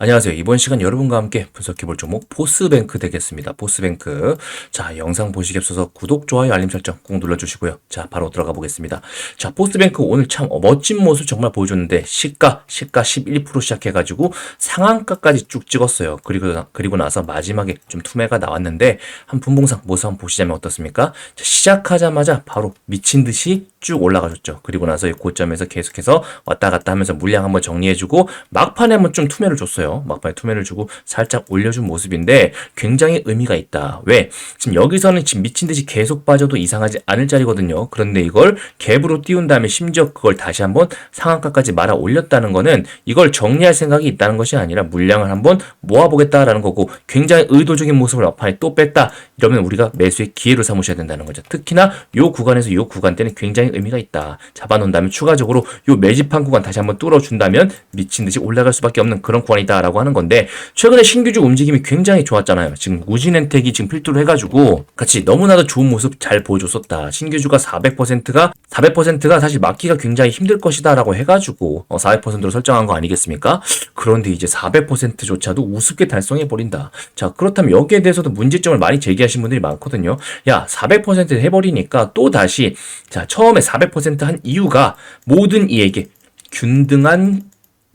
안녕하세요. 이번 시간 여러분과 함께 분석해볼 종목 포스뱅크 되겠습니다. 포스뱅크. 자, 영상 보시기 앞서서 구독, 좋아요, 알림 설정 꼭 눌러주시고요. 자, 바로 들어가 보겠습니다. 자, 포스뱅크 오늘 참 멋진 모습 정말 보여줬는데 시가, 시가 11% 시작해가지고 상한가까지 쭉 찍었어요. 그리고, 그리고 나서 마지막에 좀 투매가 나왔는데 한 분봉상 모습 한번 보시자면 어떻습니까? 자, 시작하자마자 바로 미친 듯이 쭉 올라가셨죠. 그리고 나서 이 고점에서 계속해서 왔다 갔다 하면서 물량 한번 정리해주고 막판에 한번 좀 투매를 줬어요. 막판에 투매를 주고 살짝 올려준 모습인데 굉장히 의미가 있다. 왜? 지금 여기서는 지금 미친 듯이 계속 빠져도 이상하지 않을 자리거든요. 그런데 이걸 갭으로 띄운 다음에 심지어 그걸 다시 한번 상한가까지 말아 올렸다는 거는 이걸 정리할 생각이 있다는 것이 아니라 물량을 한번 모아보겠다라는 거고 굉장히 의도적인 모습을 막판에 또 뺐다. 이러면 우리가 매수의 기회로 삼으셔야 된다는 거죠. 특히나 요 구간에서 요 구간 때는 굉장히 의미가 있다. 잡아놓은 다음에 추가적으로 요 매집한 구간 다시 한번 뚫어준다면 미친 듯이 올라갈 수밖에 없는 그런 구간이다라고 하는 건데 최근에 신규주 움직임이 굉장히 좋았잖아요. 지금 우진엔텍이 지금 필두로 해가지고 같이 너무나도 좋은 모습 잘 보여줬었다. 신규주가 400%가 400%가 사실 막기가 굉장히 힘들 것이다라고 해가지고 어, 400%로 설정한 거 아니겠습니까? 그런데 이제 400%조차도 우습게 달성해 버린다. 자 그렇다면 여기에 대해서도 문제점을 많이 제기하신 분들이 많거든요. 야 400% 해버리니까 또 다시 자 처음에 400%한 이유가 모든 이에게 균등한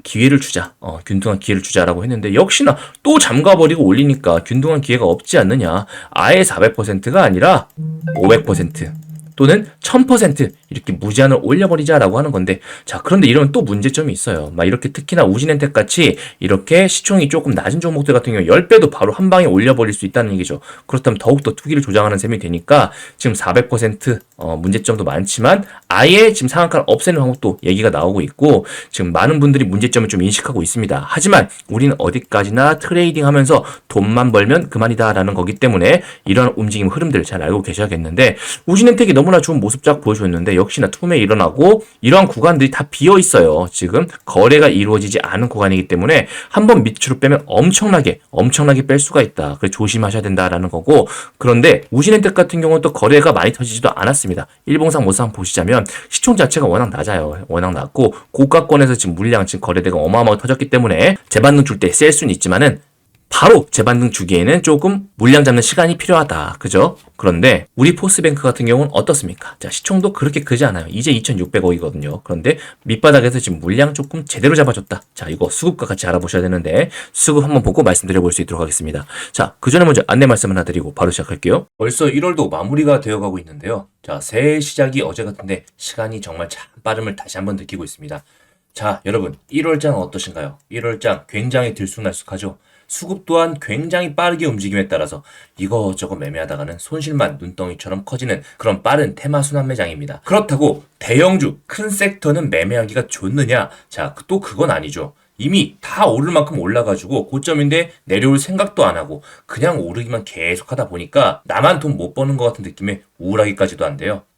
기회를 주자. 어, 균등한 기회를 주자라고 했는데 역시나 또 잠가버리고 올리니까 균등한 기회가 없지 않느냐. 아예 400%가 아니라 500% 또는 1000% 이렇게 무제한을 올려버리자라고 하는 건데 자 그런데 이러면 또 문제점이 있어요. 막 이렇게 특히나 우진엔텍 같이 이렇게 시총이 조금 낮은 종목들 같은 경우 10배도 바로 한 방에 올려버릴 수 있다는 얘기죠. 그렇다면 더욱더 투기를 조장하는 셈이 되니까 지금 400% 어, 문제점도 많지만 아예 지금 상한가를 없애는 방법도 얘기가 나오고 있고 지금 많은 분들이 문제점을 좀 인식하고 있습니다. 하지만 우리는 어디까지나 트레이딩 하면서 돈만 벌면 그만이다라는 거기 때문에 이런 움직임 흐름들을 잘 알고 계셔야겠는데 우진엔텍이 너무 나 좋은 모습 쫙 보여줬는데 역시나 투매 일어나고 이러한 구간들이 다 비어 있어요. 지금 거래가 이루어지지 않은 구간이기 때문에 한번 밑으로 빼면 엄청나게 엄청나게 뺄 수가 있다. 그래 조심하셔야 된다라는 거고 그런데 우진엔텍 같은 경우는 또 거래가 많이 터지지도 않았습니다. 일봉상 한번 보시자면 시총 자체가 워낙 낮아요. 워낙 낮고 고가권에서 지금 물량 지금 거래대가 어마어마하게 터졌기 때문에 재반등 줄 때 셀 수는 있지만은 바로 재반등 주기에는 조금 물량 잡는 시간이 필요하다. 그죠? 그런데 우리 포스뱅크 같은 경우는 어떻습니까? 자, 시총도 그렇게 크지 않아요. 이제 2,600억이거든요. 그런데 밑바닥에서 지금 물량 조금 제대로 잡아줬다. 자, 이거 수급과 같이 알아보셔야 되는데 수급 한번 보고 말씀드려 볼 수 있도록 하겠습니다. 자, 그 전에 먼저 안내 말씀 하나 드리고 바로 시작할게요. 벌써 1월도 마무리가 되어 가고 있는데요. 자, 새해 시작이 어제 같은데 시간이 정말 참 빠름을 다시 한번 느끼고 있습니다. 자, 여러분, 1월장 어떠신가요? 1월장 굉장히 들쑥날쑥하죠? 수급 또한 굉장히 빠르게 움직임에 따라서 이거저거 매매하다가는 손실만 눈덩이처럼 커지는 그런 빠른 테마 순환 매장입니다. 그렇다고 대형주, 큰 섹터는 매매하기가 좋느냐? 자, 또 그건 아니죠. 이미 다 오를 만큼 올라가지고 고점인데 내려올 생각도 안 하고 그냥 오르기만 계속 하다 보니까 나만 돈 못 버는 것 같은 느낌에 우울하기까지도 한데요.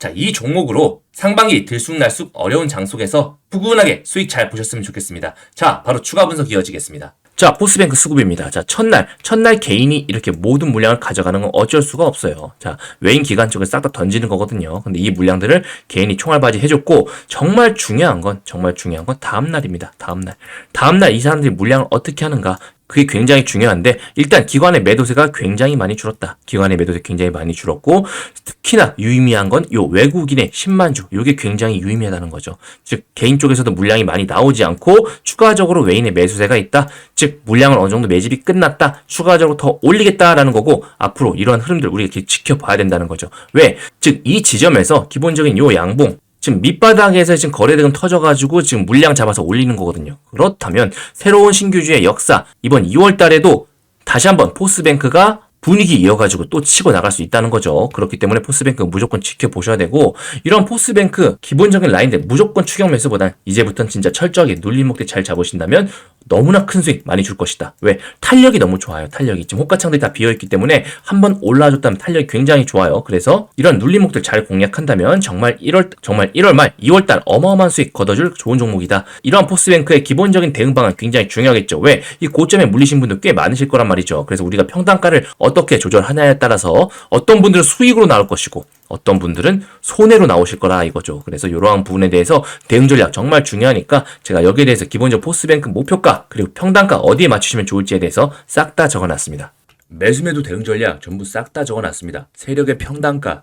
자, 이 종목으로 상반기 들쑥날쑥 어려운 장 속에서 푸근하게 수익 잘 보셨으면 좋겠습니다. 자, 바로 추가 분석 이어지겠습니다. 자, 포스뱅크 수급입니다. 자, 첫날, 첫날 개인이 이렇게 모든 물량을 가져가는 건 어쩔 수가 없어요. 자, 외인 기관 쪽에 싹 다 던지는 거거든요. 근데 이 물량들을 개인이 총알바지 해줬고, 정말 중요한 건, 정말 중요한 건 다음날입니다. 다음날. 다음날 이 사람들이 물량을 어떻게 하는가, 그게 굉장히 중요한데 일단 기관의 매도세가 굉장히 많이 줄었다. 기관의 매도세 굉장히 많이 줄었고 특히나 유의미한 건 요 외국인의 10만 주 요게 굉장히 유의미하다는 거죠. 즉 개인 쪽에서도 물량이 많이 나오지 않고 추가적으로 외인의 매수세가 있다. 즉 물량을 어느 정도 매집이 끝났다. 추가적으로 더 올리겠다라는 거고 앞으로 이러한 흐름들 우리가 지켜봐야 된다는 거죠. 왜? 즉 이 지점에서 기본적인 요 양봉 지금 밑바닥에서 지금 거래대금 터져가지고 지금 물량 잡아서 올리는 거거든요. 그렇다면 새로운 신규주의 역사 이번 2월 달에도 다시 한번 포스뱅크가 분위기 이어가지고 또 치고 나갈 수 있다는 거죠. 그렇기 때문에 포스뱅크 무조건 지켜보셔야 되고 이런 포스뱅크 기본적인 라인들 무조건 추격 매수보단 이제부터는 진짜 철저하게 눌림 목대 잘 잡으신다면 너무나 큰 수익 많이 줄 것이다. 왜? 탄력이 너무 좋아요. 탄력이. 지금 호가창들이 다 비어있기 때문에 한 번 올라와줬다면 탄력이 굉장히 좋아요. 그래서 이런 눌림목들 잘 공략한다면 정말 1월, 정말 1월 말, 2월 달 어마어마한 수익 거둬줄 좋은 종목이다. 이러한 포스뱅크의 기본적인 대응 방안 굉장히 중요하겠죠. 왜? 이 고점에 물리신 분들 꽤 많으실 거란 말이죠. 그래서 우리가 평단가를 어떻게 조절하냐에 따라서 어떤 분들은 수익으로 나올 것이고 어떤 분들은 손해로 나오실 거라 이거죠. 그래서 이러한 부분에 대해서 대응 전략 정말 중요하니까 제가 여기에 대해서 기본적으로 포스뱅크 목표가 그리고 평단가 어디에 맞추시면 좋을지에 대해서 싹 다 적어놨습니다. 매수매도 대응 전략 전부 싹 다 적어놨습니다. 세력의 평단가,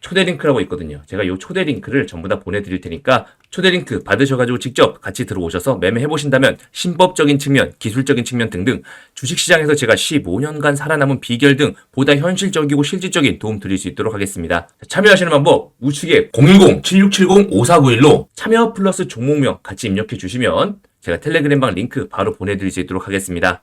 초대 링크라고 있거든요. 제가 이 초대 링크를 전부 다 보내드릴 테니까 초대 링크 받으셔가지고 직접 같이 들어오셔서 매매해 보신다면 신법적인 측면, 기술적인 측면 등등 주식시장에서 제가 15년간 살아남은 비결 등 보다 현실적이고 실질적인 도움 드릴 수 있도록 하겠습니다. 자, 참여하시는 방법 우측에 010-7670-5491로 참여 플러스 종목명 같이 입력해 주시면 제가 텔레그램방 링크 바로 보내드릴 수 있도록 하겠습니다.